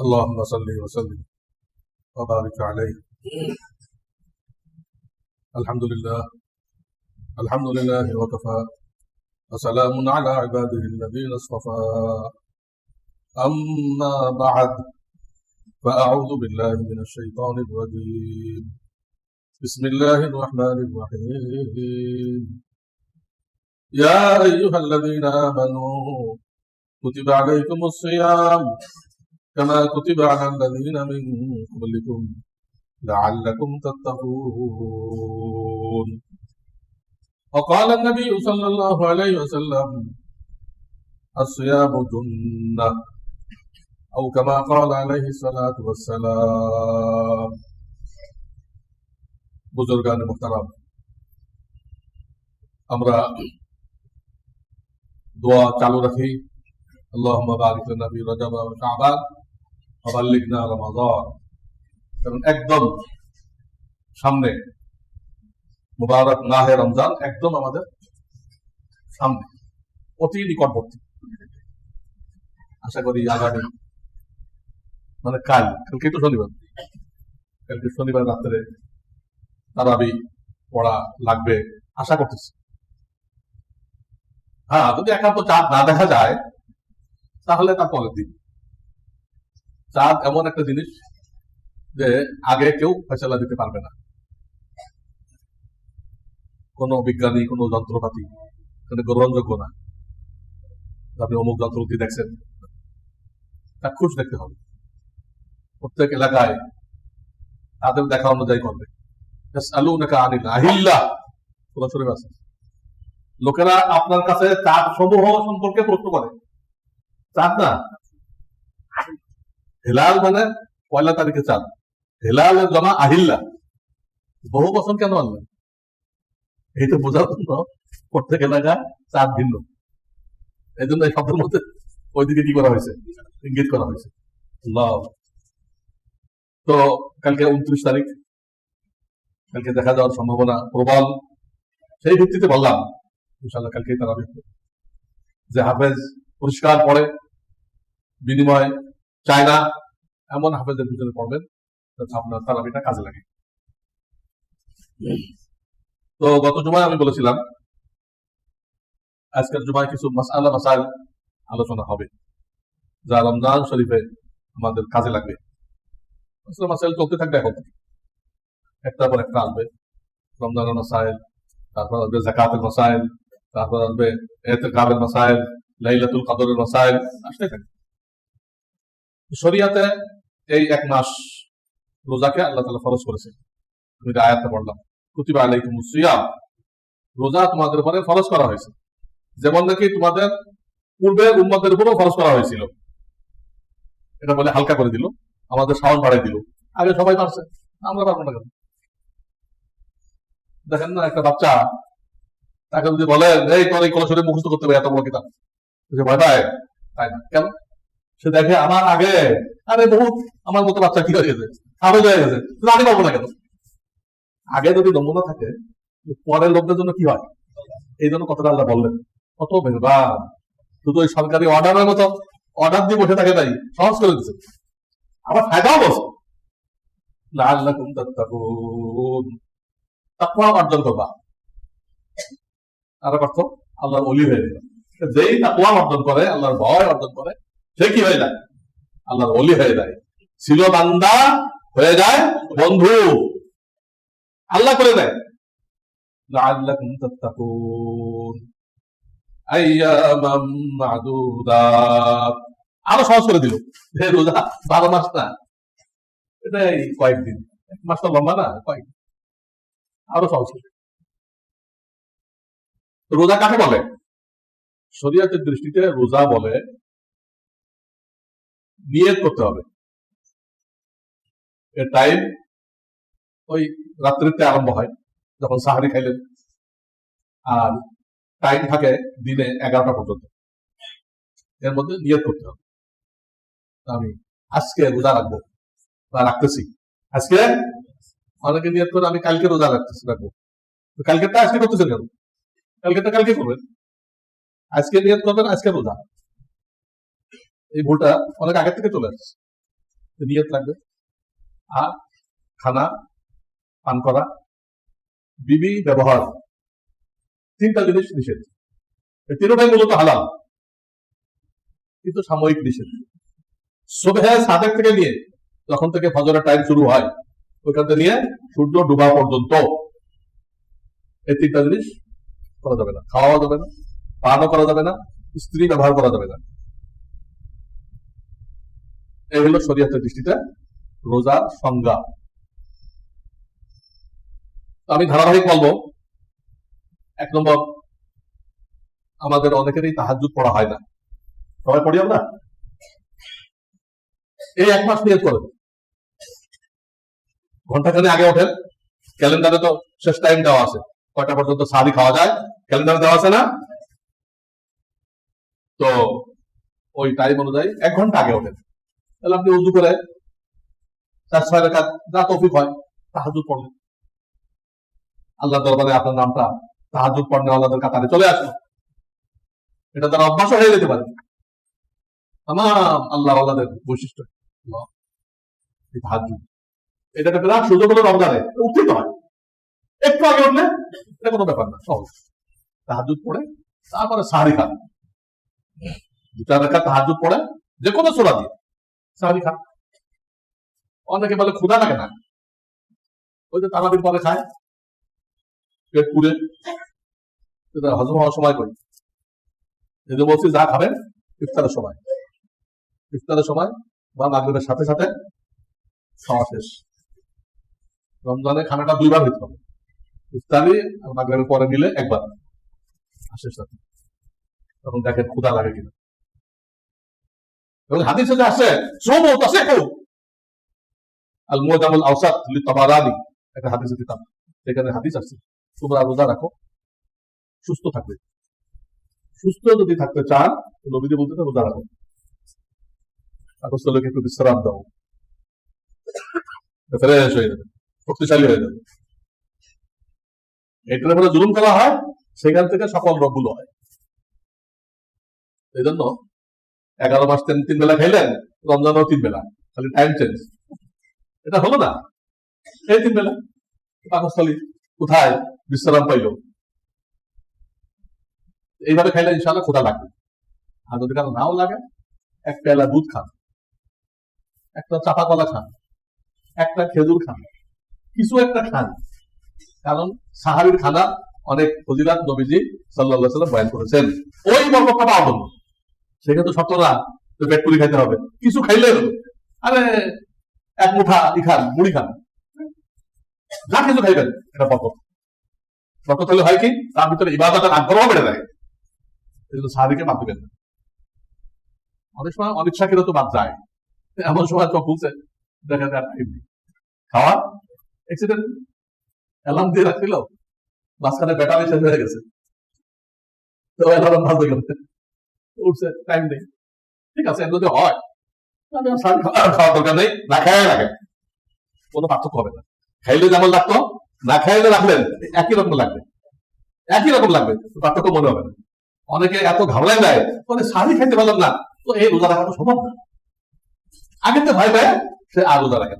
اللهم صل وسلم وبارك عليه. الحمد لله. الحمد لله وكفى. وسلام على عباده الذين اصطفى. أما بعد فأعوذ بالله من الشيطان الرجيم. بسم الله الرحمن الرحيم. يا أيها الذين آمنوا كتب عليكم الصيام. كما كتب على الذين من قبلكم لعلكم تتقون وقال النبي صلى الله عليه وسلم الصيام جنة أو كما قال عليه الصلاة والسلام বুজুর্গান মুহতারাম আমরা দোয়া চালু রাখি اللهم بارك لنا في رجب রমাজন কারণ একদম সামনে, মুবারক নাহে রমজান একদম আমাদের সামনে, অতি নিকটবর্তী। আশা করি আগামী মানে কাল, কালকে তো শনিবার, কালকে শনিবার রাত্রে তারাবি পড়া লাগবে, আশা করতেছি। হ্যাঁ যদি একান্ত চাঁদ না দেখা যায়, তাহলে তা পরের দিন। চাঁদ এমন একটা জিনিস যে আগে কেউ ফেসলা দিতে পারবে না। কোনো বিজ্ঞানী, কোনো যন্ত্রপাতি এখানে গ্রহণযোগ্য না। আপনি অমুক যন্ত্রপাতি দেখছেন চাক্ষুষ দেখতে হবে। প্রত্যেক এলাকায় তাদের দেখা অনুযায়ী করবে। লোকেরা আপনার কাছে চাঁদ সমূহ সম্পর্কে প্রশ্ন করে। চাঁদ না হেলাল মানে পয়লা তারিখে চাঁদ। হেলালের জমা আহিল্লা। বহু বছর কেন আনলেন এই তো বোঝার জন্য প্রত্যেক এলাকা চাঁদ ভিন্ন। এই জন্য এই শব্দের মধ্যে ওইদিকে কি করা হয়েছে? ইঙ্গিত করা হয়েছে। তো কালকে উনত্রিশ তারিখ, কালকে দেখা যাওয়ার সম্ভাবনা প্রবল। সেই ভিত্তিতে বললাম ইনশাল্লাহ কালকে তারা যে হাফেজ পরিষ্কার পড়ে, বিনিময় চায় না এমন হাফেজের পিছনে পড়বেন আপনার তারাবিটা কাজে লাগে। তো গত জুমায় আমি বলেছিলাম, আজকের জুমায় কিছু মাসালা মাসাইল আলোচনা হবে, যা রমজান শরীফে আমাদের কাজে লাগবে। মাসালা মাসাইল চলতে থাকবে এখন। একটার পর একটা আসবে। রমজানের মাসাইল, তারপর আসবে জাকাতের মাসাইল, তারপর আসবে এতেকাবের মাসাইল, লাইলাতুল কদরের মাসাইল আসতে থাকে শরিয়াতে এই এক মাস রোজাকে আল্লাহ তালা ফরজ করেছে আমি এটা আয়াতটা পড়লাম, কুতিবা আলাইকুম সিয়াম। রোজা তোমাদের উপরে ফরজ করা হয়েছে। যেমন নাকি তোমাদের পূর্বের উম্মতের উপরেও ফরজ করা হয়েছিল। এটা বলে হালকা করে দিল, আমাদের সাহস বাড়াই দিল। আগে সবাই পারছে আমরা পারব না কেন? দেখেন না, একটা বাচ্চা, তাকে যদি বলেন, এই, তোর এই কলসরে মুখস্থ করতে হবে, এত বড় কিতাব। ভয় পায়? তাই না। কেন? সে দেখে, আমার আগে, আরে বহুত, আমার মতো বাচ্চা কি হয়ে গেছে? আরও হয়ে গেছে। আমি পাবো না কেন? আগে যদি নমুনা থাকে, পরের লোকদের জন্য কি হয়? এই জন্য কথাটা আল্লাহ বললেন। কত মেহরবান। শুধু ওই সরকারি অর্ডারের মতো অর্ডার দিয়ে বসে থাকে তাই। সহজ করে দিচ্ছে আবার ফায়দাও বলছে। লাআল্লাকুম তাত্তাকুন। তাকওয়া অর্জন করবা। আর অর্থ, আল্লাহর অলি হয়ে যেই তাকওয়া অর্জন করে, আল্লাহর ভয় অর্জন করে সে কি হয়ে যায়? আল্লাহর অলি হয়ে যায়। ছিল বান্দা, হয়ে যায় বন্ধু। আল্লাহ করে দেয়। আরও সহজ করে দিল। রোজা, বারো মাস না। এটাই কয়েকদিন এক মাস তো লম্বা না, কয়েক। আরও সহজ করে। রোজা কাকে বলে? শরীয়তের দৃষ্টিতে রোজা বলে নিয়ত করতে হবে। এর টাইম ওই রাত্রিতে আরম্ভ হয়, যখন সাহারি খাইলেন। আর টাইম থাকে দিনে এগারোটা পর্যন্ত। এর মধ্যে নিয়ত করতে হবে। আমি আজকে রোজা রাখব বা রাখতেছি। আজকে অনেকে নিয়ত করে, আমি কালকে রোজা রাখতেছি, রাখব। তো কালকেরটা আজকে করতেছেন কেন? কালকেরটা কালকে করবেন। আজকে নিয়ত করবেন, আজকে রোজা। এই ভুলটা অনেক আগের থেকে চলে আসছে। নিয়ত লাগবে। আর খানা, পান করা, বিবি ব্যবহার, তিনটা জিনিস নিষেধ। এই তিনটাই মূলত হালাল। কিন্তু সাময়িক নিষেধ। সুবহে সাদেক থেকে নিয়ে যখন থেকে ফজরের টাইম শুরু হয়, ওইখান থেকে নিয়ে সূর্য ডুবা পর্যন্ত এই তিনটা জিনিস করা যাবে না। খাওয়া যাবে না, পানও করা যাবে না, স্ত্রী ব্যবহার করা যাবে না। এই হলো শরীয়তের দৃষ্টিতে রোজার সংজ্ঞা। আমি ধারাবাহিক বলব, এক নম্বর, আমাদের অনেকেরই তাহাজুদ পড়া হয় না। সবাই পড়ি আমরা? এই এক মাস নিয়ত করেন। ঘন্টাখানে আগে ওঠেন, ক্যালেন্ডারে তো শেষ টাইম দেওয়া আছে। কয়টা পর্যন্ত সাহারি খাওয়া যায়? ক্যালেন্ডারে দেওয়া আছে না? তো ওই টাইম অনুযায়ী এক ঘণ্টা আগে ওঠেন। তাহলে আপনি উজু করে চার ছয় রেখা যা তৌফিক হয় তাহাজুদ পড়লেন আল্লাহ দরবারে আপনার নামটা তাহাজুদ পড়নে আল্লাহদের কাতারে চলে আসলো এটা তারা অভ্যাস হয়ে যেতে পারে। তাম আল্লাহ আল্লাহদের বৈশিষ্ট্য। তাহাজ্জুদ। এটা একটা বিরাট সুযোগ হলো রমজানে। উঠতে তো হয়। একটু আগে উঠলে, এটা কোনো ব্যাপার না, সহজ। তাহাজুদ পড়ে, তারপরে সাহারি খান। দুটা রেখা তাহাজুদ পড়ে যে কোনো সোলা দিয়ে। খান। অনেকে বলে ক্ষুধা লাগে না। ওই যে তারাবির পরে খায়, পেট পুড়ে। হজম হওয়ার সময় করি। এই যে বলছি, যা খাবেন, ইফতারের সময়। ইফতারের সময় বা মাগরিবের সাথে সাথে খাওয়া শেষ। রমজানে খানাটা দুইবার হইতে হবে। ইফতারি আর মাগরিবের পরে নিলে একবার। শেষ রাতে। তখন দেখেন ক্ষুধা লাগে কিনা। এবং তাসেহু আল আওসাত লি তাবারানি একটা কিতাব। সেখানে হাদিস আছে। তোমরা রোজা রাখো, সুস্থ থাকবে। সুস্থ যদি থাকতে চান নবীজি বলতে রোজা রাখো। একটু বিশ্রাম দাও। হয়ে যাবে, শক্তিশালী হয়ে যাবে। এটার জুলুম করা হয়, সেখান থেকে সকল রোগগুলো হয়। এই জন্য এগারো মাস তিন বেলা খাইলেন, রমজানও তিন বেলা। খালি টাইম চেঞ্জ এটা হলো না? এই তিন বেলা? পাকস্থলী কোথায়? বিশ্রাম পাইল। এইভাবে খাইলে ইনশাল্লাহ ক্ষুধা লাগবে। আর যদি কারও নাও লাগে, এক পেলা দুধ খান। একটা চাপা কলা খান। একটা খেজুর খান। কিছু একটা খান। কারণ সাহারির খানা অনেক ফজিলাত নবীজি সাল্লাহ সাল্লাম বয়ান করেছেন। ওই বরকতটা পাওয়া সেখানে তো শক্ত না তো পেট পুরি খাইতে হবে। কিছু খাইলে। আরে, এক মুঠা ই খান, মুড়ি খান। যা কিছু খাইবেন, এটা বরকত বরকত হলে হয় কি, তার ভিতরে ইবাদতের আগ্রহ বেড়ে যায়। এগুলো সাহাবিকে বাদ দিবেন অনেক সময় শাকেরও তো বাদ যায়। এমন সময় তো বলছে, দেখা যায় টাইম নেই। খাওয়া অ্যাক্সিডেন্ট অ্যালার্ম দিয়ে রাখছিল। মাঝখানে ব্যাটারি শেষ হয়ে গেছে। তো অ্যালার্ম বাজতে গেল উঠছে টাইম নেই। ঠিক আছে যদি হয় শাক খাওয়া- খাওয়ার দরকার নেই, না কোনো পার্থক্য হবে না। খাইলে যেমন লাগতো, না খাইলে রাখলেন, একই রকম লাগবে। একই রকম লাগবে পার্থক্য মনে হবে না। অনেকে এত ঘাবড়ায় দেয়, বলে শাড়ি খাইতে পারলাম না। তো এই রোজা রাখা তো সম্ভব না। আগে তো ভয় পায়, সে আর রোজা রাখে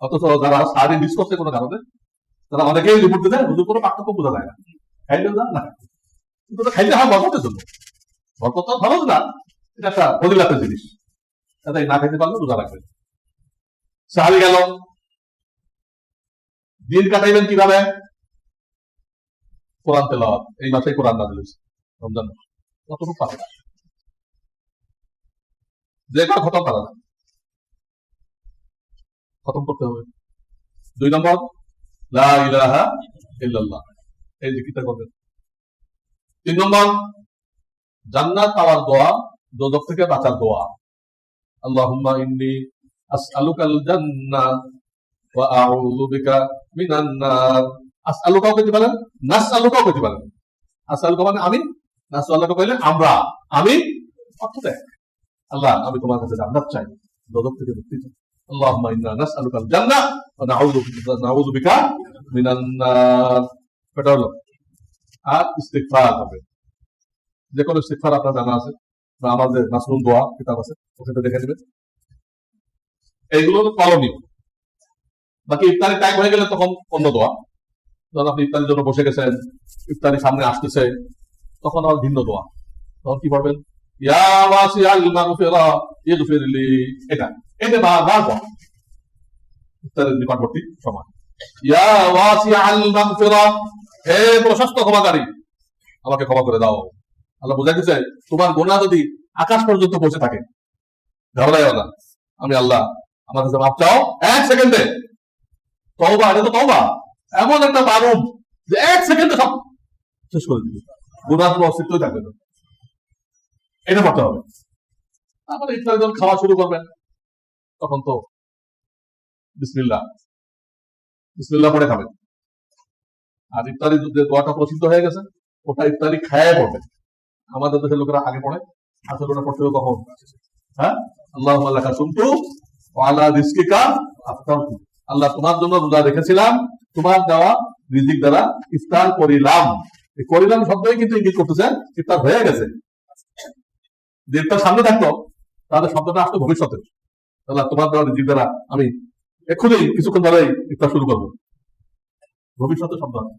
অথচ যারা শাড়ি মিস করছে কোনো কারণে, তারা অনেকেই রিপোর্ট দিতে রোজা কোনো পার্থক্য বোঝা যায় না। খাইলে রোজা না। কিন্তু খাইতে হয় বরকতের জন্য। বরকত খরচ না, এটা একটা ফজিলাতের জিনিস। তাই না খাইতে পারলে রোজা রাখবেন। সাহাবি গেল। দিন কাটাইবেন কীভাবে? কোরআন তেলাওয়াত। এই মাসে কোরআন নাজিল হয়েছে, রমজান কতটুকু পারে। যে কোনো খতম পারা না খতম করতে হবে। দুই নম্বর, লা ইলাহা ইল্লাল্লাহ। এই জিকিরটা করবেন তিন নম্বর জান্নাত পাওয়ার দোয়া দোজক থেকে বাঁচার দোয়া। আল্লাহুম্মা ইন্নী আসআলুকাল জান্নাহ ওয়া আউযু বিকা মিনান নার। আসআলুকাও কইতে পারেন, নাসআলুকাও কইতে পারেন। আসআলুকা মানে আমি, নাসআলুকা কইলে আমরা। আমি, অর্থ দেয়। আল্লাহ, আমি তোমার কাছে জান্নাত চাই দোজক থেকে মুক্তি চাই। আল্লাহুম্মা ইন্না নাসআলুকাল জান্নাহ ওয়া নাউযু নাউযু বিকা মিনান নার। এটা হলো, আর ইস্তিগফার হবে। যে কোনো শিক্ষার আপনার জানা আছে, বা আমাদের মাসরুম দোয়া, কিতাব আছে ওখানে দেখে নেবেন। এইগুলো হলো করণীয় বাকি ইফতারি টাইম হয়ে গেলে তখন অন্য দোয়া। ধরুন আপনি ইফতারির জন্য বসে গেছেন ইফতারি সামনে আসতেছে, তখন আবার ভিন্ন দোয়া। তখন কি পড়বেন? নিকটবর্তী সময়। হে প্রশস্ত ক্ষমাকারী, আমাকে ক্ষমা করে দাও। আল্লাহ বুঝাই দিচ্ছে তোমার গোনা যদি আকাশ পর্যন্ত পৌঁছে থাকে ঘাবড়াইও না আমি আল্লাহ আমার কাছে মাপ চাও, এক সেকেন্ডে। তওবা, এটা তো তওবা। এমন একটা বারুদ যে এক সেকেন্ডে সব শেষ করে দিবে। গুনার কোনো অস্তিত্বই থাকবে না। এটা করতে হবে। তারপরে ইফতার যখন খাওয়া শুরু করবেন, তখন তো বিসমিল্লাহ। বিসমিল্লাহ পরে খাবেন। আর ইফতারি দোয়াটা প্রসিদ্ধ হয়ে গেছে, ওটা ইফতারি খায় পড়বে আমাদের দেশের লোকেরা আগে পড়ে আসলে ওটা পড়তে কখন? হ্যাঁ? আল্লাহ আল্লাহ সুমতু আল্লাহ রিস্কিকা আফতারতু। আল্লাহ তোমার জন্য রোজা রেখেছিলাম, তোমার দেওয়া রিজিক দ্বারা ইফতার করিলাম। করিলাম শব্দই কিন্তু ইঙ্গিত করতেছে, ইফতার হয়ে গেছে। যে ইফতার সামনে থাকতো তাহলে শব্দটা আসতো ভবিষ্যতে আল্লাহ তোমার দেওয়া রিজিক দ্বারা আমি এক্ষুনি কিছুক্ষণ ধরেই ইফতার শুরু করব। ভবিষ্যতে শব্দ আছে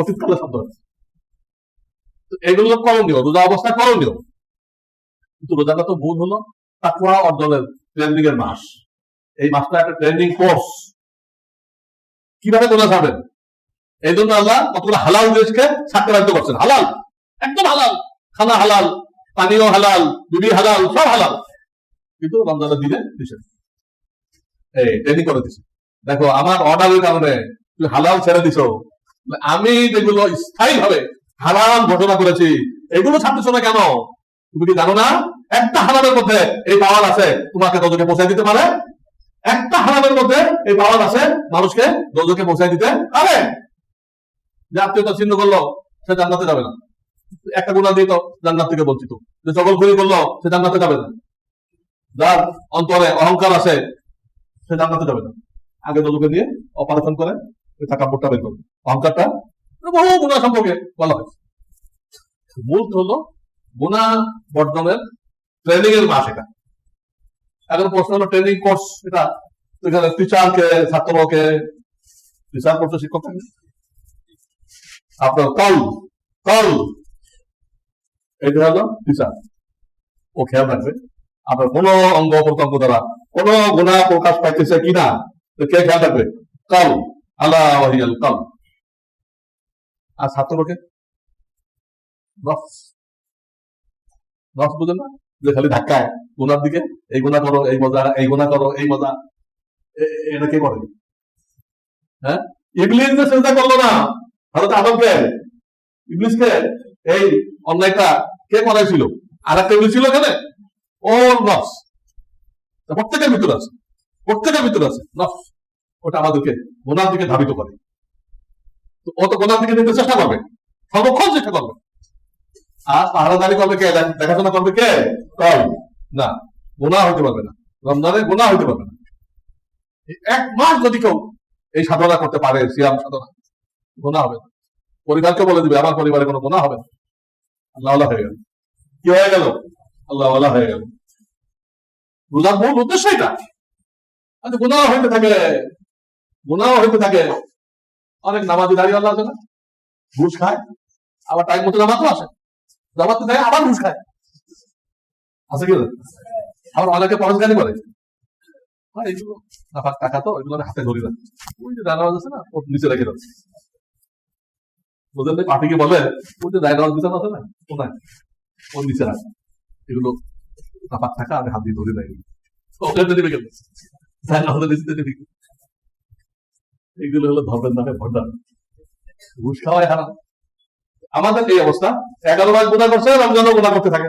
অতীতকালে শব্দ আছে। তো এগুলো করণীয় রোজা অবস্থা করণীয়। কিন্তু রোজাটা তো বোধ হলো, তাকুয়া অর্জনের ট্রেন্ডিং এর মাস। এই মাসটা একটা ট্রেন্ডিং কোর্স কীভাবে গোনা খাবেন এই জন্য আল্লাহ কতগুলো হালাল জিনিসকে সাক্রান্ত করছেন। হালাল, একদম হালাল। খানা হালাল, পানীয় হালাল বিবি হালাল, সব হালাল। কিন্তু রমজানের দিনে দিছে এই ট্রেনিং করে দিছে। দেখো, আমার অর্ডারের কারণে তুমি হালাল ছেড়ে দিছ। আমি যেগুলো স্থায়ী ভাবে হারাম ঘোষণা করেছি। এগুলো ছাড়তেছো না কেন? তুমি কি জানো না? একটা হারামের মধ্যে এই পাওয়ার আছে, তোমাকে দোজকে পৌঁছায় দিতে পারে। একটা হারামের মধ্যে এই পাওয়ার আছে, মানুষকে দোজকে পৌঁছায় দিতে পারে। যে আত্মীয়তা ছিন্ন করল, সে জান্নাতে যাবে না। একটা গুণা দিয়ে তো জান্নাত থেকে বঞ্চিত। যে সকল খুরি করল, সে জান্নাতে যাবে না। যার অন্তরে অহংকার আছে, সে জান্নাতে যাবে না। আগে দোজকে দিয়ে অপারেশন করে, ওই টাকা বের করবে। অহংকারটা বহু গুণা সম্পর্কে বলা হয়েছে। মূল হলো গুণা বর্জনের ট্রেনিং এর মাস এটা। এখন প্রশ্ন হলো ট্রেনিং কোর্স এটা, এখানে টিচারকে ছাত্রকে টিচার করছে শিক্ষক আপনার কল কল এটা হলো টিচার ও খেয়াল রাখবে, আপনার কোন অঙ্গ প্রত্যঙ্গ দ্বারা কোন গুণা প্রকাশ পাইতেছে কিনা, তো কে খেয়াল রাখবে? কল আল্লাহ কল আর ছাত্রকে নফস নফস বুঝেন না? যে খালি ধাক্কায়। গুনার দিকে। এই গুণা করো, এই মজা, এই গুণা করো, এই মজা। এটা কে করে? হ্যাঁ? ইবলিস যে চিন্তা করল না ইবলিসকে এই অন্যায়টা কে করাইছিল? আর একটা ইবলিস ছিল এখানে? ওর নফস প্রত্যেকের ভিতরে আছে। প্রত্যেকের ভিতরে আছে। নফস ওটা আমাদেরকে গুনার দিকে ধাবিত করে। ও তো দিকে নিতে চেষ্টা করবে। সর্বক্ষণ চেষ্টা করবে। আর করবে কে? দেখাশোনা করবে কে? না গোনা হইতে পারবে না। রমজানে গোনা হইতে পারবে না। এক মাস যদি কেউ এই সাধনা করতে পারে, সিয়াম সাধনা গোনা হবে না। পরিবারকে বলে দিবে, আমার পরিবারে কোনো গোনা হবে না। আল্লাহ হয়ে গেল। কি হয়ে গেল? আল্লাহ হয়ে গেল। রোজার মূল উদ্দেশ্য এটা। আচ্ছা হইতে থাকে। গুনাহ হইতে থাকে। অনেক নামাজি দাঁড়িয়ে আল্লাহ আছে না ঘুষ খায়। আবার টাইম মতো জামাতও আসে। জামাতে দেয়, আবার ঘুষ খায়। আছে কি আবার অনেকে পরশগানি করে। এইগুলো নাফাক টাকা তো, এগুলো হাতে ধরি না। ওই যে আছে না, ওর নিচে রেখে দাও। ওদের পার্টিকে বলে? ওই যে ডায়নামাজ বিছানা আছে না, কোথায়? ওর নিচে রাখ। এগুলো নাফাক টাকা, আমি হাত দিয়ে ধরি না এগুলো। ডায়নামাজের নিচে দিবে। এগুলো হলো ধর্মের নামে ভণ্ডার ঘুষ খাওয়াই হারাম আমাদের এই অবস্থা। এগারো মাস গুণা করছে, রমজানও গুণা করতে থাকে।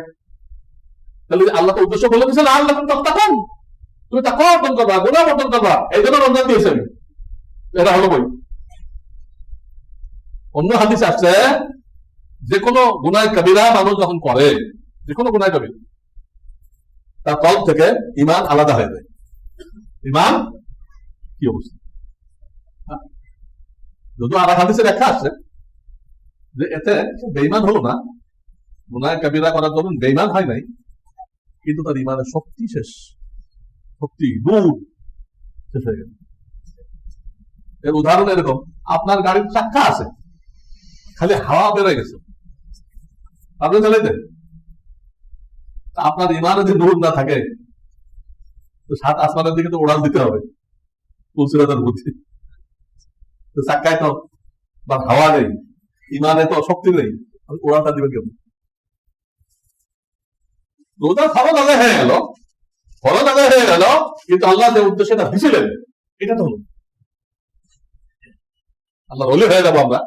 তাহলে আল্লাহ তো উদ্দেশ্য বলে দিয়েছেন আল্লাহ তখন তুমি তা অর্জন করবা গুণা অর্জন করবা। এই জন্য রমজান দিয়েছে এটা হলো বই। অন্য হাদিস আসছে যে কোনো গুনায় কবিরা মানুষ যখন করে যে কোনো গুনায় কবিরা, তার কল থেকে ইমান আলাদা হয়ে যায়। ইমান কি অবস্থা? যদিও আর হাদিসে লেখা আছে যে এতে বেইমান হলো না গুনায় কাবিরা করার জন্য বেইমান হয় নাই, কিন্তু তার ইমানের শক্তি শেষ, শক্তি, নূর শেষ হয়ে গেল। এর উদাহরণ এরকম, আপনার গাড়ির চাক্কা আছে, খালি হাওয়া বেরোয় গেছে। আপনি চালাইতে আপনার ইমানে যদি নূর না থাকে, তো সাত আসমানের দিকে তো উড়াল দিতে হবে তুলসিরাতের বুদ্ধি তো চাক্কায় তো বা হাওয়া নেই ইমানে তো শক্তি নেই উড়ালটা দিবেন কেমন? রোজা ফরজ আদায় হয়ে গেল ফরজ আদায় হয়ে গেল, কিন্তু আল্লাহ যে উদ্দেশ্যে এটা দিছিলেন, এটা তো হলো আল্লাহ হলে হয়ে যাব আমরা,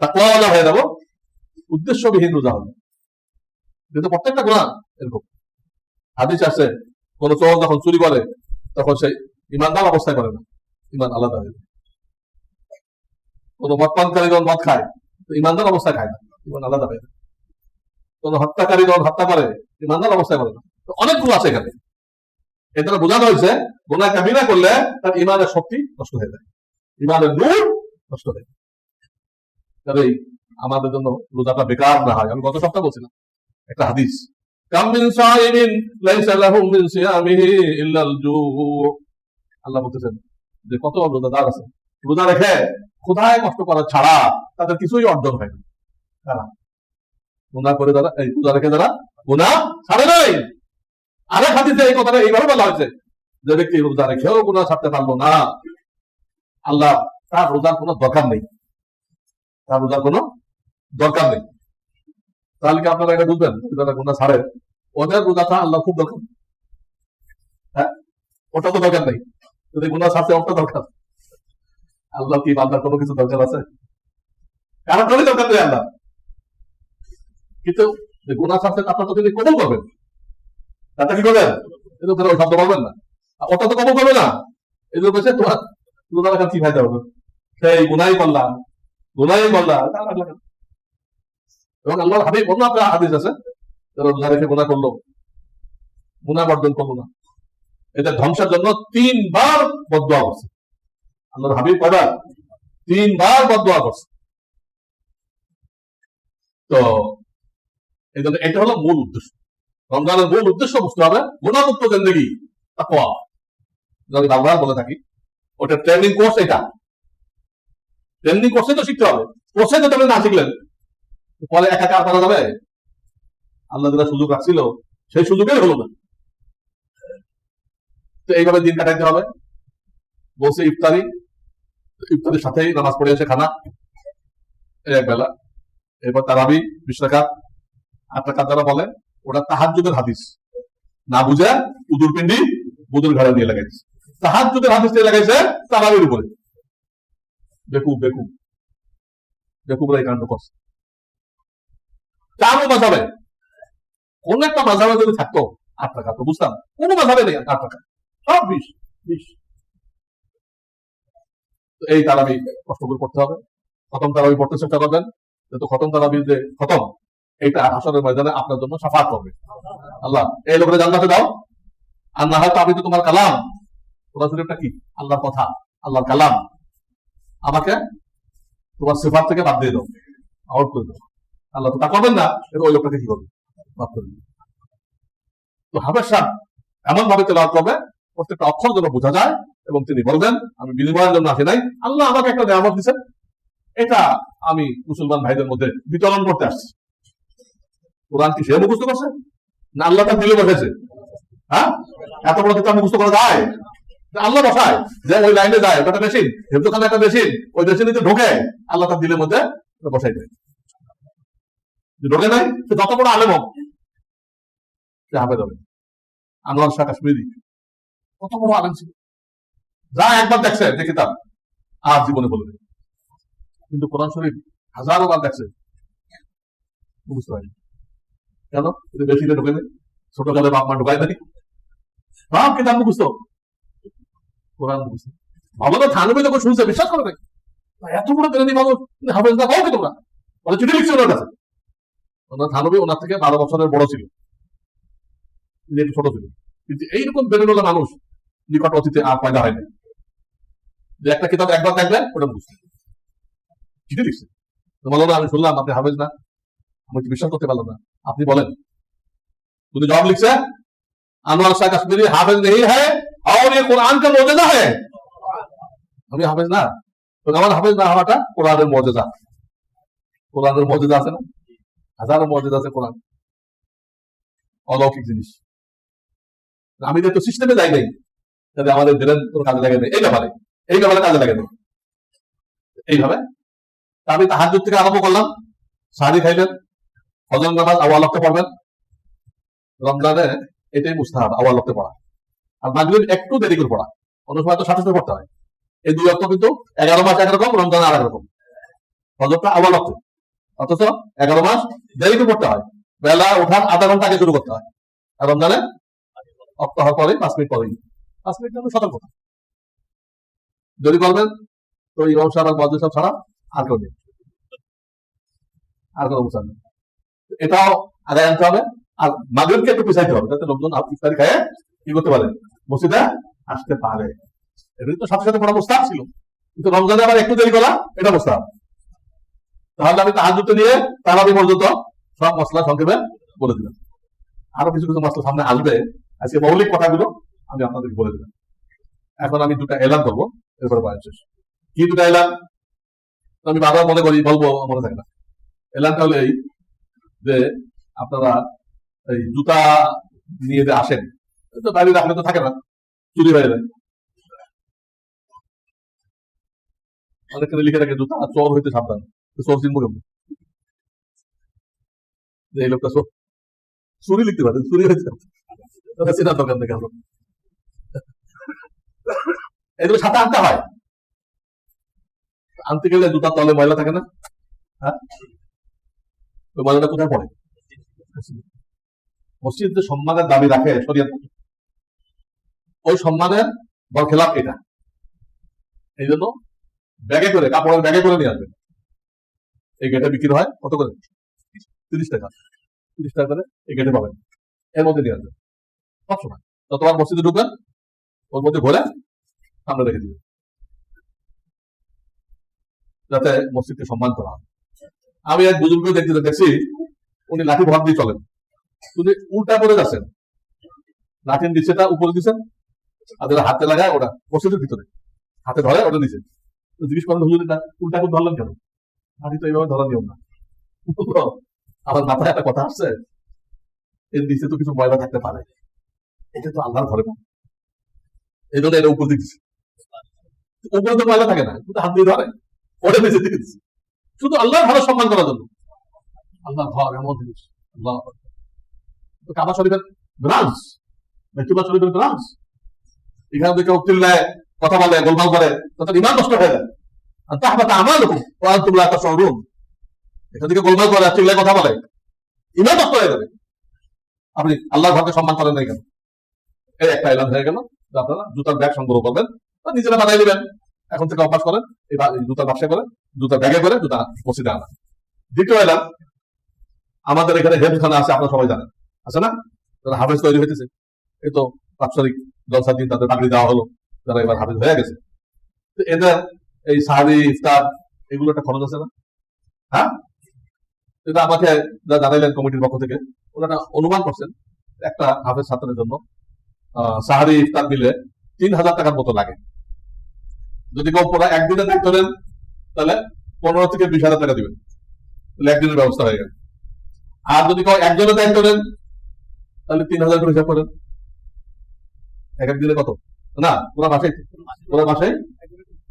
তাকওয়াওয়ালা হয়ে যাব, উদ্দেশ্যবিহীন রোজা হবে। কিন্তু প্রত্যেকটা গুণা এরকম। হাদিস আছে, কোন চোর যখন চুরি করে, তখন সে ইমানদার অবস্থায় করে না, ইমান আলাদা হয়ে যায়। কোন মদপানকারী মদ খায়, তো ইমানদার অবস্থায় খায় না ইমান আলাদা হয়ে যায়। কোন হত্যাকারী যখন হত্যা করে, ইমানদার অবস্থায় করে না। তো অনেকগুলো আছে এখানে। দ্বারা বোঝানো হয়েছে গুণা কাবিনা করলে তার ইমানের শক্তি নষ্ট হয়ে যায়। ইমানের নূর নষ্ট হয়ে যায়। কাজেই আমাদের জন্য রোজাটা বেকার না হয়। আমি গত সপ্তাহ বলছিলাম, একটা হাদিস আল্লাহ বলতেছেন যে কত রোজাদার আছে। রোজা রেখে কোথায় কষ্ট করা ছাড়া তাদের কিছুই অর্জন হয় না তারা গুণা করে যারা এই রেখে যারা গুণা ছাড়ে নাই। আরেক হাদিসে এই কথাটা এইভাবে বলা হয়েছে যে ব্যক্তি রোজা রেখেও গুণা ছাড়তে পারল না। আল্লাহ তার রোজার কোনো দরকার নেই। তার রোজার কোনো দরকার নেই। তাহলে কি আপনারা এটা বুঝবেন যারা গুণা ছাড়ে? ওদের রোজাটা আল্লাহ খুব দরকার। হ্যাঁ ওটা তো দরকার নেই। যদি গুণা ছাড়ছে ওটা দরকার। আল্লাহ কি বান্দার কোনো কিছু দরকার আছে? কারণ করে দরকার নেই আল্লাহ। কিন্তু গুণা ছাড়ছে আপনার তো তিনি কবল করবেন। তাতে কি করবেন? ওই শব্দ বলবেন না। তো কবল করবে না। এই জন্য বলছে, তোমার রাখার কি হবে? সেই গুনাই করলাম গুনাই করলাম? এবং আল্লাহর অন্য আপনার হাদিস আছে রোজা রেখে করল। গুণা বর্জন করল না। এটা ধ্বংসের জন্য তিনবার বদোয়া করছে। আল্লাহর হাবিব কয়বার তিনবার বদোয়া করছে। তো, এটা হলো মূল উদ্দেশ্য। রমজানের মূল উদ্দেশ্য বুঝতে হবে গুণামুক্ত জিন্দগি, তাকওয়া। যদি বারবার বলে থাকি, ওটা ট্রেনিং কোর্স এটা। ট্রেনিং কোর্সে তো শিখতে হবে। কোর্সে যদি আপনি না শিখলেন পরে একা কার করা যাবে। আল্লাহ যেটা সুযোগ রাখছিল, সেই সুযোগেই হলো না। তো এইভাবে দিন কাটাইতে হবে। বলছে ইফতারি ইফতারির সাথেই নামাজ পড়ে এসে খানা। এক বেলা। এরপর তারাবি, বিশ টাকাত আট টাকার দ্বারা বলে ওটা তাহাজুদের হাদিস। না বুঝে উদুর পিন্ডি বুদুর ঘাড়ে দিয়ে লাগাইছে। তাহাজুদের হাদিস দিয়ে লাগাইছে তারাবির উপরে। বেকুব বেকুব। বেকুবরা এই কাণ্ড করছে। চারও মাঝাবে। কোন একটা মাঝাবে যদি থাকতো, আট টাকা তো বুঝতাম। কোন মাঝাবে নেই আট টাকা সব বিশ বিশ। এই তারাবি কষ্ট করে পড়তে হবে। খতম তারাবি পড়তে চেষ্টা করবেন। যেহেতু খতম তারাবি যে খতম, এইটা আসরের ময়দানে আপনার জন্য সাফাত করবে আল্লাহ, এই লোকের জান্নাতে দাও আর না হয়তো আমি তো তোমার কালাম। কোরআন শরীফটা কি? আল্লাহর কথা, আল্লাহর কালাম। আমাকে তোমার সেফার থেকে বাদ দিয়ে দাও। আউট করে দাও। আল্লাহ তো তা করবেন না এটা ওই লোকটাকে কি করবে? মাফ করে দিবে। তো সাহ এমন ভাবে তেলাওয়াত করবে, প্রত্যেকটা অক্ষর যেন বোঝা যায়। এবং তিনি বলবেন, আমি বিনিময়ের জন্য আসি নাই। আল্লাহ আমাকে একটা নিয়ামত দিচ্ছেন এটা আমি মুসলমান ভাইদের মধ্যে বিতরণ করতে আসছি। কোরআন কি সে মুখস্থ করছে? না আল্লাহ তার দিলে বসেছে? হ্যাঁ? এত বড় কিতাব মুখস্থ করা যায়? আল্লাহ বসায়? যে ওই লাইনে যায়, ওটা মেশিন। হেফতোখানে একটা মেশিন। ওই মেশিনে ঢোকে। আল্লাহ তার দিলের মধ্যে বসাই দেয়। ঢোকে নাই, সে যত বড় আলেম হোক, সে হাফেজ হবে। আনোয়ার শাহ কাশ্মীরি। কত বড় আলেম ছিল। যা একবার দেখছে যে কিতাব আর জীবনে বলবে কিন্তু কোরআন শরীফ হাজারো বার দেখছে। বুঝতে পারি কেন? বেশি ঢোকে নেই ছোট কালে বাপ মা ঢোকায় নাই সব কিতাব মুখস্থ? কোরআন মুখস্থ। ভালো তো থানবে যখন শুনছে, বিশ্বাস করে নাই এত বড় বেরেনি মানুষ হাফেজ না, কাউকে তোমরা? বলে চিঠি লিখছে ওনার কাছে। ওনার থানবী ওনার থেকে বারো বছরের বড় ছিল। ছোট ছিল। কিন্তু এইরকম বেরেনোলা মানুষ নিকট অতীতে আর পয়দা হয়নি। যে একটা কিতাব একবার দেখলে ওটা বুঝতে চিঠি লিখছে তো বলো না আমি শুনলাম আপনি হাফেজ না আমি তো বিশ্বাস করতে পারলাম না আপনি বলেন তুমি জবাব লিখছে अनवर शाह कश्मीरी हाफिज नहीं है और ये कुरान का मौजूदा है আমি হাফেজ না তো আমার হাফেজ না হওয়াটা কোরআনের মর্যাদা কোরআনের মর্যাদা আছে না হাজারো মর্যাদা আছে কোরআন অলৌকিক জিনিস আমি তো সিস্টেমে যাই নাই যাতে আমাদের ব্রেন কোনো কাজে লাগে না এই ব্যাপারে এই কাজে লাগে। এইভাবে। আমি তাহার থেকে আরম্ভ করলাম। সাহারি খাইলেন, হজর নামাজ আওয়াল লক্ষ্যে পড়বেন। রমজানে এটাই মুস্তাহাব আওয়াল লক্ষ্যে পড়া। আর মাগরিব একটু দেরি করে পড়া। অন্য সময় তো সাথে পড়তে হয়। এই দুই অর্থ কিন্তু এগারো মাস একরকম রমজান আর একরকম হজরটা আওয়াল লক্ষ্যে অথচ এগারো মাস দেরি করে পড়তে হয়। বেলা ওঠার আধা ঘণ্টা আগে শুরু করতে হয়। আর রমজানে হওয়ার পরে পাঁচ মিনিট পরেই। পাঁচ মিনিট সতর্কতা যদি করবেন তো ইমাম সাহেব আর সাহেব ছাড়া আর কেউ নেই। আর কোনো মুসান নেই। এটাও আদায় আনতে হবে। আর মাগরিবকে একটু পিছাইতে হবে, যাতে লোকজন ইফতারি খায় কি করতে পারে। মসজিদে আসতে পারে। এটা তো সাথে সাথে পড়া মুস্তাহ ছিল। কিন্তু রমজানে আবার একটু দেরি করা, এটা মুস্তাহ তাহলে আমি তাহার নিয়ে তার তারাবি পর্যন্ত সব মশলা সংক্ষেপে বলে দিলাম। আরও কিছু কিছু মশলা সামনে আসবে। আজকে মৌলিক কথাগুলো আমি আপনাদেরকে বলে দিলাম। এখন আমি দুটা এলান করব। এরপরে বয়স শেষ। কি দুটা আমি বারবার মনে করি, বলব, মনে থাকে না। এলানটা হলো এই যে আপনারা এই জুতা নিয়ে যে আসেন তো বাইরে রাখলে তো থাকে না, চুরি হয়ে যায়। অনেকখানে লিখে রাখে জুতা চোর হইতে সাবধান চোর চিনবো কেমন? এই লোকটা চোর। চুরি লিখতে পারে চুরি হয়েছে চেনার দরকার নেই কারণ এগুলো সাথে আনতে হয়। আনতে গেলে জুতার তলে ময়লা থাকে না। হ্যাঁ? ময়লাটা কোথায় পড়ে? মসজিদ যে সম্মানের দাবি রাখে শরিয়াত। ওই সম্মানের বরখেলাপ এটা। এই জন্য ব্যাগে করে, কাপড়ের ব্যাগে করে নিয়ে আসবেন এই গেটে বিক্রি হয় কত করে? তিরিশ টাকা। তিরিশ টাকা করে এই গেটে পাবেন। এর মধ্যে নিয়ে আসবেন সবসময় যতবার মসজিদে ঢুকবেন, ওর মধ্যে ঘোরে সামনে রেখে দিবেন যাতে মসজিদকে সম্মান করা হয়। আমি এক বুজুর্গ দেখতে দেখছি, উনি লাঠি ভর দিয়ে চলেন। উনি উল্টা করে যাচ্ছেন। লাঠির নিচেটা উপরে দিচ্ছেন, আর যেটা হাতে লাগায় ওটা মসজিদের ভিতরে। হাতে ধরে ওটা নিচে। জিজ্ঞেস করেন, হুজুর, এটা উল্টা করে ধরলেন কেন? লাঠি তো এইভাবে ধরা নিয়ম না। আমার মাথায় একটা কথা আসছে। এর নিচে তো কিছু ময়লা থাকতে পারে। এটা তো আল্লাহর ঘরে এই জন্য এটা উপর দিচ্ছে। উপরে তো থাকে না, কিন্তু হাত দিয়ে ধরে দিচ্ছে। শুধু আল্লাহর ভালো সম্মান করার জন্য। আল্লাহ ঘর, এমন জিনিস। আল্লাহ তো কাবা শরীফের ব্রাঞ্চ শরীফের ব্রাঞ্চ। এখানে কথা বলে, গোলমাল করে তখন ইমান নষ্ট হয়ে যায়। আর তাহবা আমার লোক ও আন্তুল্লাহ একটা শোরুম এখান থেকে গোলমাল করে আর চিল্লায় কথা বলে। ইমান নষ্ট হয়ে যাবে। আপনি আল্লাহর ঘরকে সম্মান করেন নাই কেন? এই একটা এলান হয়ে গেল। আপনারা জুতার ব্যাগ সংগ্রহ করবেন। নিজেরা বানাই নেবেন। এখন থেকে অভ্যাস করেন জুতার ব্যবসা করে জুতার ব্যাগে করে জুতা মসজিদে আনা দ্বিতীয় এলান আমাদের এখানে হেফখানা আছে, আপনারা সবাই জানেন। আছে না? যারা হাফেজ তৈরি হইতেছে। এই তো বাৎসরিক জলসার দিন তাদের চাকরি দেওয়া হলো, যারা এবার হাফেজ হয়ে গেছে। তো এদের এই সাহারি ইফতার, এগুলো একটা খরচ আছে না? হ্যাঁ? এটা আমাকে যা জানাইলেন কমিটির পক্ষ থেকে ওনারা অনুমান করছেন, একটা হাফেজ ছাত্রের জন্য সাহারি ইফতার মিলে তিন হাজার টাকার মতো লাগে। যদি কেউ পুরো একদিনে দায়িত্ব নেন, তাহলে পনেরো থেকে বিশ হাজার টাকা দিবেন। তাহলে একদিনের ব্যবস্থা হয়ে গেল। আর যদি কেউ একজনের দায়িত্ব নেন, তাহলে তিন হাজার করে হিসাব করেন। এক এক দিনে কত? না, পুরো মাসে পুরো মাসে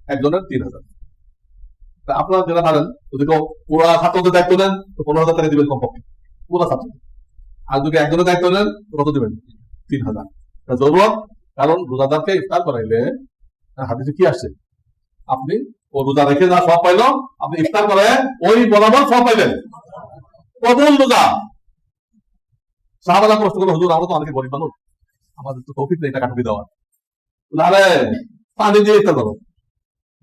একজনের তিন হাজার। আপনারা যারা পারেন, যদি কেউ পুরো ছাত্রদের দায়িত্ব নেন, তো পনেরো হাজার টাকা দিবেন কমপক্ষে। পুরো ছাত্র। আর যদি একজনের দায়িত্ব নেন কত দিবেন? তিন হাজার। জরুরত, কারণ রোজাদারকে ইফতার করাইলে, হাদিসে কি আসছে? আপনি ও রোজা রেখে যা, সব পাইলো। আপনি ইফতার করে ওই বরাবর সব পাইলেন। প্রবল রোজা। সাহাবাদা প্রশ্ন করল, হুজুর, আমরা তো অনেকে গরিব মানুষ। আমাদের তো তৌফিক নেই টাকা টুকি দেওয়ার। আরে, পানি দিয়ে ইফতার করো।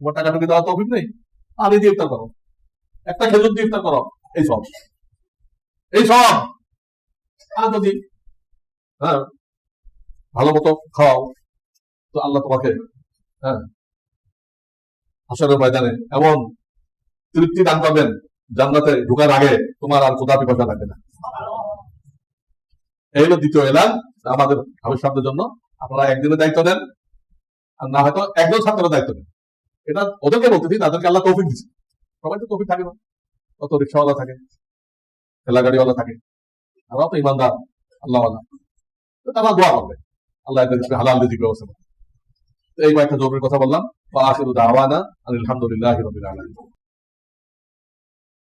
তোমার টাকা টুকি দেওয়ার তৌফিক নেই। পানি দিয়ে ইফতার করো। একটা খেজুর দিয়ে ইফতার করো। এই সব। এই সব। আর যদি হ্যাঁ ভালো মতো খাও তো আল্লাহ তোমাকে হ্যাঁ হাসরের ময়দানে এমন তৃপ্তি দান করবেন, জান্নাতে ঢুকার আগে তোমার আর কোথা পিপাসা লাগবে না। এই হলো দ্বিতীয় এলান, আমাদের সাহেবদের জন্য। আপনারা একদিনের দায়িত্ব নেন, আর না হয়তো একজন ছাত্রের দায়িত্ব নেই এটা ওদেরকে বলতেছি তাদেরকে আল্লাহ তৌফিক দিচ্ছে সবাই তো তৌফিক থাকে না। কত রিক্সাওয়ালা থাকে ঠেলা গাড়িওয়ালা থাকে, তারাও তো ইমানদার আল্লাহ তো তারা দোয়া করবে। আল্লাহ হালাল রিজিক ব্যবস্থা এই কয়েকটা জরুরি কথা বললাম। আলহামদুলিল্লাহ